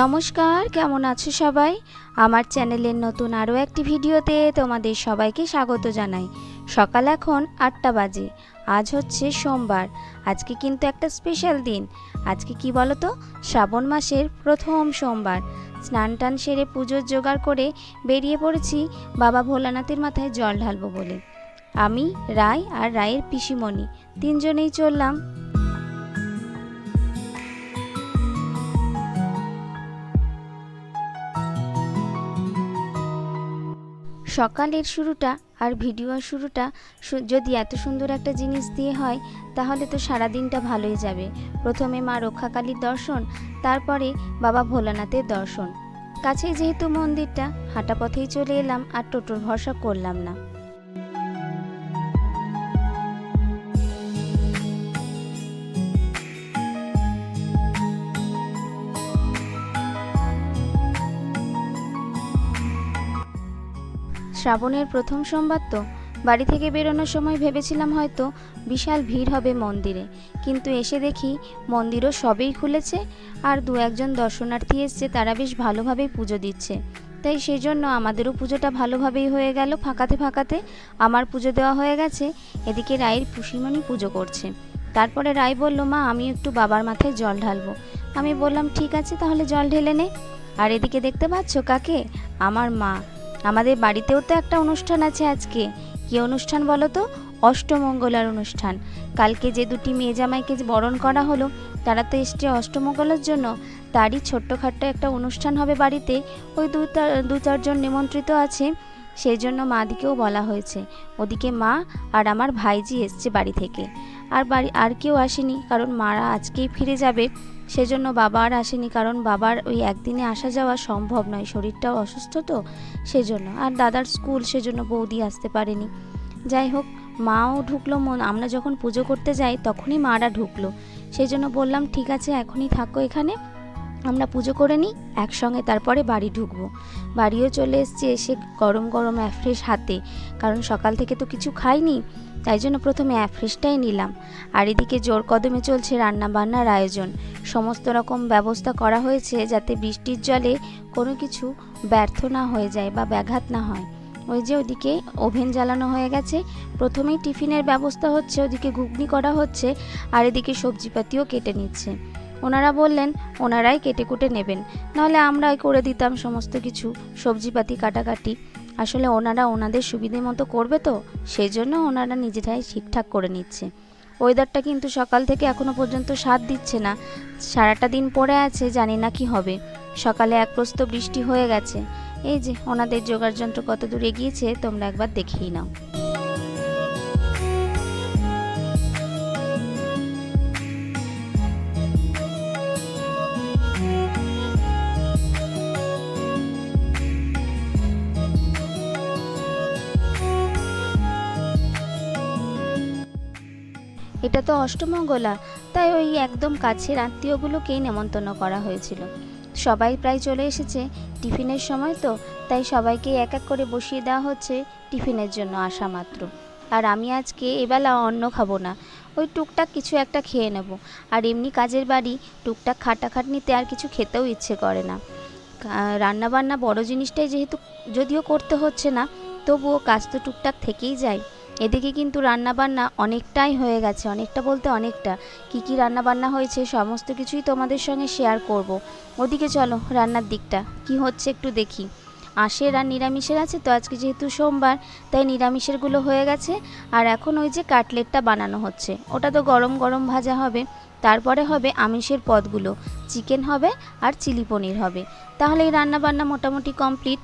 নমস্কার, কেমন আছো সবাই? আমার চ্যানেলের নতুন আরও একটি ভিডিওতে তোমাদের সবাইকে স্বাগত জানাই। সকাল এখন আটটা বাজে, আজ হচ্ছে সোমবার, আজকে কিন্তু একটা স্পেশাল দিন। আজকে কি বলো তো শ্রাবণ মাসের প্রথম সোমবার। স্নান টান সেরে পুজোর জোগাড় করে বেরিয়ে পড়েছি, বাবা ভোলানাথের মাথায় জল ঢালবো বলে। আমি রায় আর রায়ের পিসিমণি, তিনজনেই চললাম। সকালের শুরুটা আর ভিডিওর শুরুটা যদি এত সুন্দর একটা জিনিস দিয়ে হয়, তাহলে তো সারা দিনটা ভালোই যাবে। প্রথমে মা রক্ষাকালীর দর্শন, তারপরে বাবা ভোলানাথের দর্শন। কাছেই যেহেতু মন্দিরটা, হাঁটা পথেই চলে এলাম আর টোটোর ভরসা করলাম না। শ্রাবণের প্রথম সোমবার তো। বাড়ি থেকে বেরোনোর সময় ভেবেছিলাম হয়তো বিশাল ভিড় হবে মন্দিরে। কিন্তু এসে দেখি মন্দিরও সবেই খুলেছে আর দু একজন দর্শনার্থী এসছে, তারা বেশ ভালোভাবেই পুজো দিচ্ছে। তাই সেই জন্য আমাদেরও পুজোটা ভালোভাবেই হয়ে গেল। ফাঁকাতে ফাঁকাতে আমার পুজো দেওয়া হয়ে গেছে। এদিকে রায়ের পুষিমণি পুজো করছে। তারপরে রায় বলল, মা, আমি একটু বাবার মাথায় জল ঢালবো। আমি বললাম, ঠিক আছে, তাহলে জল ঢেলে নে। আর এদিকে দেখতে পাচ্ছ কাকে? আমার মা। আমাদের বাড়িতেও তো একটা অনুষ্ঠান আছে আজকে। কি অনুষ্ঠান বলো তো? অষ্টমঙ্গলার অনুষ্ঠান। কালকে যে দুটি মেয়ে জামাইকে বরণ করা হলো, তারা তো এসছে অষ্টমঙ্গলার জন্য। তারই ছোট্টখাট্ট একটা অনুষ্ঠান হবে বাড়িতে। ওই দু দু চারজন নিমন্ত্রিত আছে। সেই জন্য মা দিকেও বলা হয়েছে। ওদিকে মা আর আমার ভাইজি এসছে বাড়ি থেকে। আর বাড়ি, আর কেউ আসেনি, কারণ মারা আজকেই ফিরে যাবে। সেজন্য বাবা আর আসেনি কারণ বাবার ওই একদিনে আসা যাওয়া সম্ভব নয়। শরীরটাও অসুস্থ তো, সেজন্য। আর দাদার স্কুল সেজন্য বৌদি আসতে পারেনি। যাই হোক, মাও ঢুকলো মন আমরা যখন পুজো করতে যাই তখনই মারা ঢুকলো। সেই জন্য বললাম, ঠিক আছে, এখনই থাকো এখানে। আমরা পুজো করে নিই, একসঙ্গে তারপরে বাড়ি ঢুকবো। বাড়িও চলে এসছে এসে গরম গরম অ্যাফ্রেশ হাতে। কারণ সকাল থেকে তো কিছু খাইনি। তাই জন্য প্রথমে অ্যাফ্রেশটাই নিলাম। আর এদিকে জোর কদমে চলছে রান্না বান্নার আয়োজন। সমস্ত রকম ব্যবস্থা করা হয়েছে যাতে বৃষ্টির জলে কোনো কিছু ব্যর্থ না হয়ে যায় বা ব্যাঘাত না হয়। ওই যে ওদিকে ওভেন জ্বালানো হয়ে গেছে। প্রথমেই টিফিনের ব্যবস্থা হচ্ছে, ওদিকে ঘুগনি করা হচ্ছে, আর এদিকে সবজিপাতিও কেটে নিচ্ছে। ওনারা বললেন, ওনারাই কেটে কুটে নেবেন। নাহলে আমরাই করে দিতাম সমস্ত কিছু, সবজিপাতি, কাটাকাটি। আসলে ওনারা ওনাদের সুবিধে মতো করবে তো সেই জন্য ওনারা নিজেরাই ঠিকঠাক করে নিচ্ছে। ওয়েদারটা কিন্তু সকাল থেকে এখনও পর্যন্ত সাথ দিচ্ছে না। সারাটা দিন পড়ে আছে, জানি না কি হবে। সকালে এক প্রস্ত বৃষ্টি হয়ে গেছে। এই যে, ওনাদের যোগার যন্ত্র কত দূর এগিয়েছে, তোমরা একবার দেখেই নাও। এটা তো অষ্টমঙ্গলা তাই ওই একদম কাছের আত্মীয়গুলোকেই নেমন্তন্ন করা হয়েছিল। সবাই প্রায় চলে এসেছে টিফিনের সময় তো, তাই সবাইকে এক এক করে বসিয়ে দেওয়া হচ্ছে টিফিনের জন্য আসা মাত্র। আর আমি আজকে এবেলা অন্ন খাব না, ওই টুকটাক কিছু একটা খেয়ে নেব। আর এমনি কাজের বাড়ি টুকটাক খাটাখাটনিতে আর কিছু খেতেও ইচ্ছে করে না। রান্নাবান্না বড় জিনিসটাই যেহেতু যদিও করতে হচ্ছে না, তবুও কাজ তো টুকটাক থেকেই যায়। এদিকে কিন্তু রান্নাবান্না অনেকটাই হয়ে গেছে, অনেকটা বলতে অনেকটা। কি কি রান্নাবান্না হয়েছে সমস্ত কিছুই তোমাদের সঙ্গে শেয়ার করব। ওদিকে চলো রান্নার দিকটা, কি হচ্ছে একটু দেখি। আঁশের আর নিরামিষের আছে তো, আজকে যেহেতু সোমবার, তাই নিরামিষেরগুলো হয়ে গেছে। আর এখন ওই যে কাটলেটটা বানানো হচ্ছে, ওটা তো গরম গরম ভাজা হবে। তারপরে হবে আমিষের পদগুলো, চিকেন হবে আর চিলি পনির হবে। তাহলে এই রান্নাবান্না মোটামুটি কমপ্লিট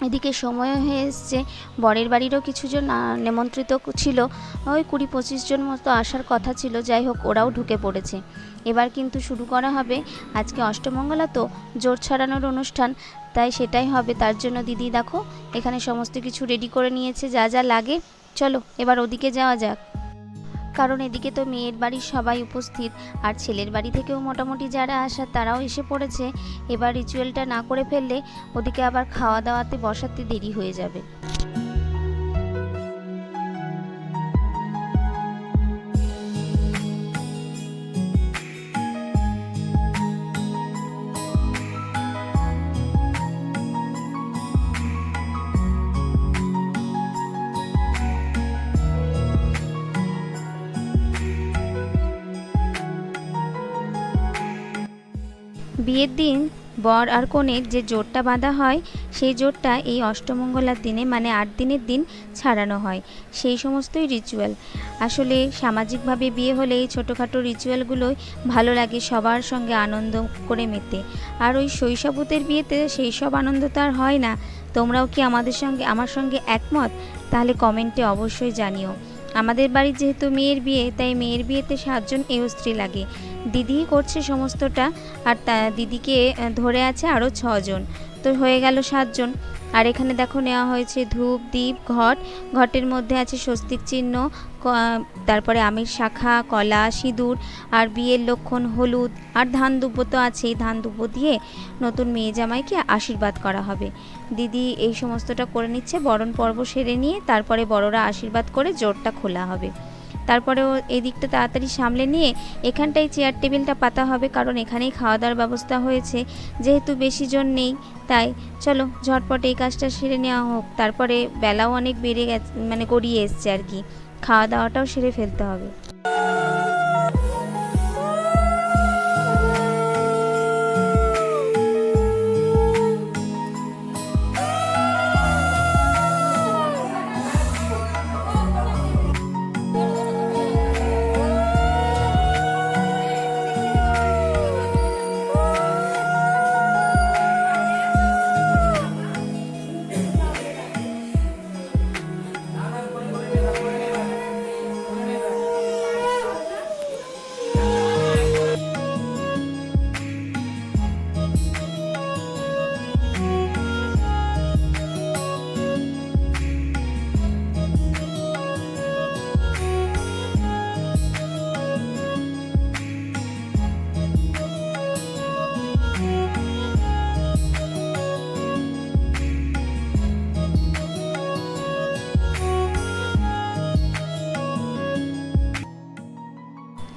এদিকে সময় হয়ে এসছে। বরের বাড়িরও কিছুজন নেমন্ত্রিত ছিল। ওই কুড়ি পঁচিশ জন মতো আসার কথা ছিল। যাই হোক, ওরাও ঢুকে পড়েছে। এবার কিন্তু শুরু করা হবে। আজকে অষ্টমঙ্গলা তো জোর ছাড়ানোর অনুষ্ঠান, তাই সেটাই হবে। তার জন্য দিদি, দেখো, এখানে সমস্ত কিছু রেডি করে নিয়েছে। যা যা লাগে। চলো, এবার ওদিকে যাওয়া যাক। কারণ এদিকে তো মেয়ের বাড়ির সবাই উপস্থিত, আর ছেলের বাড়ি থেকেও মোটামুটি যারা আসা তারাও এসে পড়েছে। এবার রিচুয়ালটা না করে ফেললে ওদিকে আবার খাওয়া দাওয়াতে বসাতে দেরি হয়ে যাবে। বিয়ের দিন বর আর কনের যে জোরটা বাঁধা হয়, সেই জোরটা এই অষ্টমঙ্গলার দিনে মানে আট দিনের দিন ছাড়ানো হয়। সেই সমস্তই রিচুয়াল আসলে সামাজিকভাবে বিয়ে হলে এই ছোটোখাটো রিচুয়ালগুলোই ভালো লাগে সবার সঙ্গে আনন্দ করে মেতে। আর ওই শৈশবতের বিয়েতে সেই সব আনন্দ তো আর হয় না। তোমরাও কি আমাদের সঙ্গে, আমার সঙ্গে একমত? তাহলে কমেন্টে অবশ্যই জানিও। আমাদের বাড়ির যেহেতু মেয়ের বিয়ে, তাই মেয়ের বিয়েতে সাতজন এও স্ত্রী লাগে। দিদিই করছে সমস্তটা আর তা দিদিকে ধরে আছে আরও ছজন। তো হয়ে গেল সাতজন। আর এখানে দেখো নেওয়া হয়েছে ধূপ দ্বীপ ঘট। ঘটের মধ্যে আছে স্বস্তিক চিহ্ন তারপরে আমির শাখা, কলা, সিঁদুর আর বিয়ের লক্ষণ হলুদ আর ধান দুব্বো তো আছেই। ধান দুব্বো দিয়ে নতুন মেয়ে জামাইকে আশীর্বাদ করা হবে। দিদি এই সমস্তটা করে নিচ্ছে। বরণ পর্ব সেরে নিয়ে তারপরে বড়রা আশীর্বাদ করে জোরটা খোলা হবে। তারপরে ও দিকটা তাড়াতাড়ি সামলে নিয়ে এখানটাই চেয়ার টেবিলটা পাতা হবে, কারণ এখানেই খাওয়া দাওয়ার ব্যবস্থা হয়েছে। যেহেতু বেশি জন নেই, তাই চলো ঝটপট এই কাজটা সেরে নেওয়া হোক। তারপরে বেলাও অনেক বেড়ে গেছে মানে গড়িয়ে এসছে আর কি। খাওয়া দাওয়াটাও সেরে ফেলতে হবে।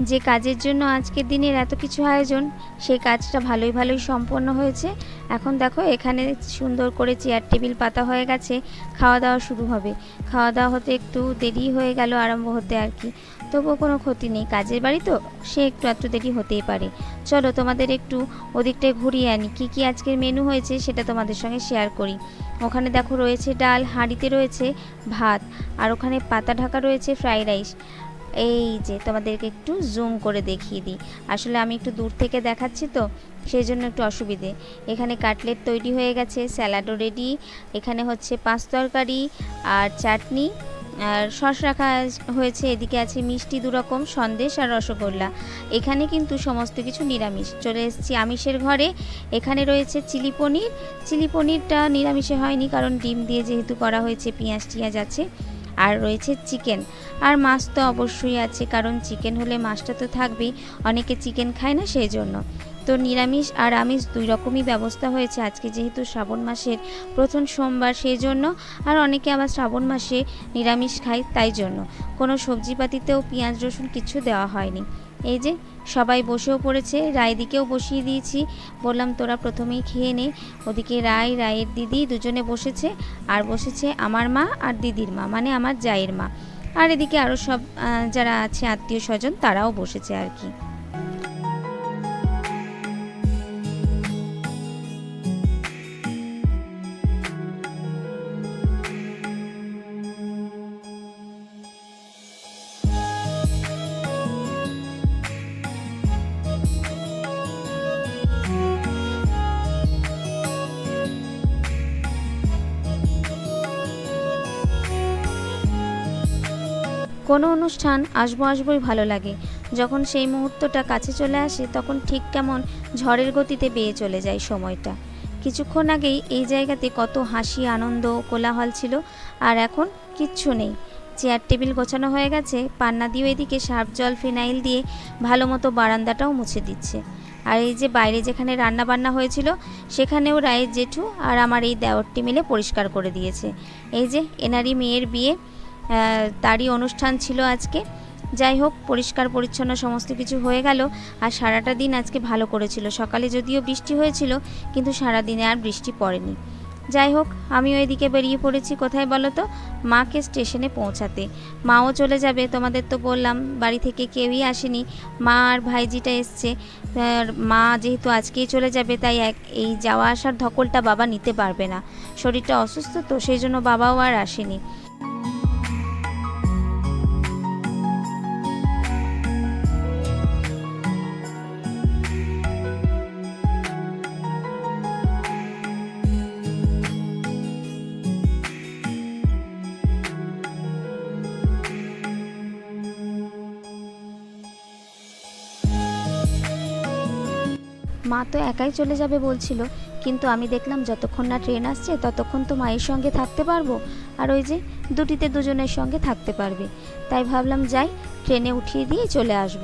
যে কাজের জন্য আজকের দিনের এত কিছু আয়োজন, সেই কাজটা ভালোই ভালোই সম্পন্ন হয়েছে। এখন দেখো, এখানে সুন্দর করে চেয়ার টেবিল পাতা হয়ে গেছে খাওয়া দাওয়া শুরু হবে। খাওয়া দাওয়া হতে একটু দেরি হয়ে গেল আরম্ভ হতে আর কি। তবুও কোনো ক্ষতি নেই, কাজের বাড়ি তো, সে একটু একটু দেরি হতেই পারে। চলো তোমাদের একটু ওদিকটায় ঘুরিয়ে আনি, কি কি আজকের মেনু হয়েছে সেটা তোমাদের সঙ্গে শেয়ার করি। ওখানে দেখো রয়েছে ডাল, হাঁড়িতে রয়েছে ভাত, আর ওখানে পাতা ঢাকা রয়েছে ফ্রাইড রাইস এই যে তোমাদেরকে একটু জুম করে দেখিয়ে দিই। আসলে আমি একটু দূর থেকে দেখাচ্ছি তো, সেই জন্য একটু অসুবিধে। এখানে কাটলেট তৈরি হয়ে গেছে, স্যালাডও রেডি এখানে হচ্ছে পাঁচ তরকারি আর চাটনি, আর সস রাখা হয়েছে, এদিকে আছে মিষ্টি দুরকম সন্দেশ আর রসগোল্লা। এখানে কিন্তু সমস্ত কিছু নিরামিষ। চলে এসেছি আমিষের ঘরে, এখানে রয়েছে চিলি পনির। চিলি পনিরটা নিরামিষে হয়নি কারণ ডিম দিয়ে যেহেতু করা হয়েছে, পেঁয়াজ টিয়াজ আছে। আর রয়েছে চিকেন। আর মাছ তো অবশ্যই আছে, কারণ চিকেন হলে মাছটা তো থাকবেই, অনেকে চিকেন খায় না সেই জন্য তো নিরামিষ আর আমিষ দুই রকমই ব্যবস্থা হয়েছে। আজকে যেহেতু শ্রাবণ মাসের প্রথম সোমবার সেই জন্য আর অনেকে আবার শ্রাবণ মাসে নিরামিষ খায় তাই জন্য কোনো সবজিপাতিতেও পেঁয়াজ, রসুন কিছু দেওয়া হয়নি। এই যে, সবাই বসেও পড়েছে, রায়দিকেও বসিয়ে দিয়েছি। বললাম, তোরা প্রথমেই খেয়ে নে। ওদিকে রায়, রায়ের দিদি দুজনে বসেছে, আর বসেছে আমার মা আর দিদির মা মানে আমার জায়ের মা। আর এদিকে আরও সব যারা আছে আত্মীয় স্বজন তারাও বসেছে আর কি। কোনো অনুষ্ঠান আসব আসবোই ভালো লাগে। যখন সেই মুহূর্তটা কাছে চলে আসে, তখন ঠিক কেমন ঝড়ের গতিতে বেয়ে চলে যায় সময়টা। কিছুক্ষণ আগেই এই জায়গাতে কত হাসি, আনন্দ, কোলাহল ছিল আর এখন কিচ্ছু নেই। চেয়ার টেবিল গোছানো হয়ে গেছে, পান্না দিয়েও এদিকে সার্ফ, জল, ফিনাইল দিয়ে ভালো মতো বারান্দাটাও মুছে দিচ্ছে। আর এই যে বাইরে যেখানে রান্না বান্না হয়েছিল, সেখানেও রায়ের জেঠু আর আমার এই দেওরটি মিলে পরিষ্কার করে দিয়েছে। এই যে, এনারই মেয়ের বিয়ে তারই অনুষ্ঠান ছিল আজকে। যাই হোক, পরিষ্কার, পরিচ্ছন্ন সমস্ত কিছু হয়ে গেল আর সারাটা দিন আজকে ভালো করেছিল। সকালে যদিও বৃষ্টি হয়েছিল, কিন্তু সারা দিনে আর বৃষ্টি পড়েনি। যাই হোক, আমিও এদিকে বেরিয়ে পড়েছি। কোথায় বলো তো? মাকে স্টেশনে পৌঁছাতে। মাও চলে যাবে, তোমাদের তো বললাম, বাড়ি থেকে কেউই আসেনি। মা আর ভাইজিটা এসছে। মা যেহেতু আজকেই চলে যাবে, তাই এক, এই যাওয়া আসার ধকলটা বাবা নিতে পারবে না। শরীরটা অসুস্থ তো, সেই জন্য বাবাও আর আসেনি। মা তো একাই চলে যাবে বলছিল। কিন্তু আমি দেখলাম যতক্ষণ না ট্রেন আসছে, ততক্ষণ তো মায়ের সঙ্গে থাকতে পারব। আর ওই যে দুটিতে দুজনের সঙ্গে থাকতে পারবে। তাই ভাবলাম যাই, ট্রেনে উঠিয়ে দিয়ে চলে আসব।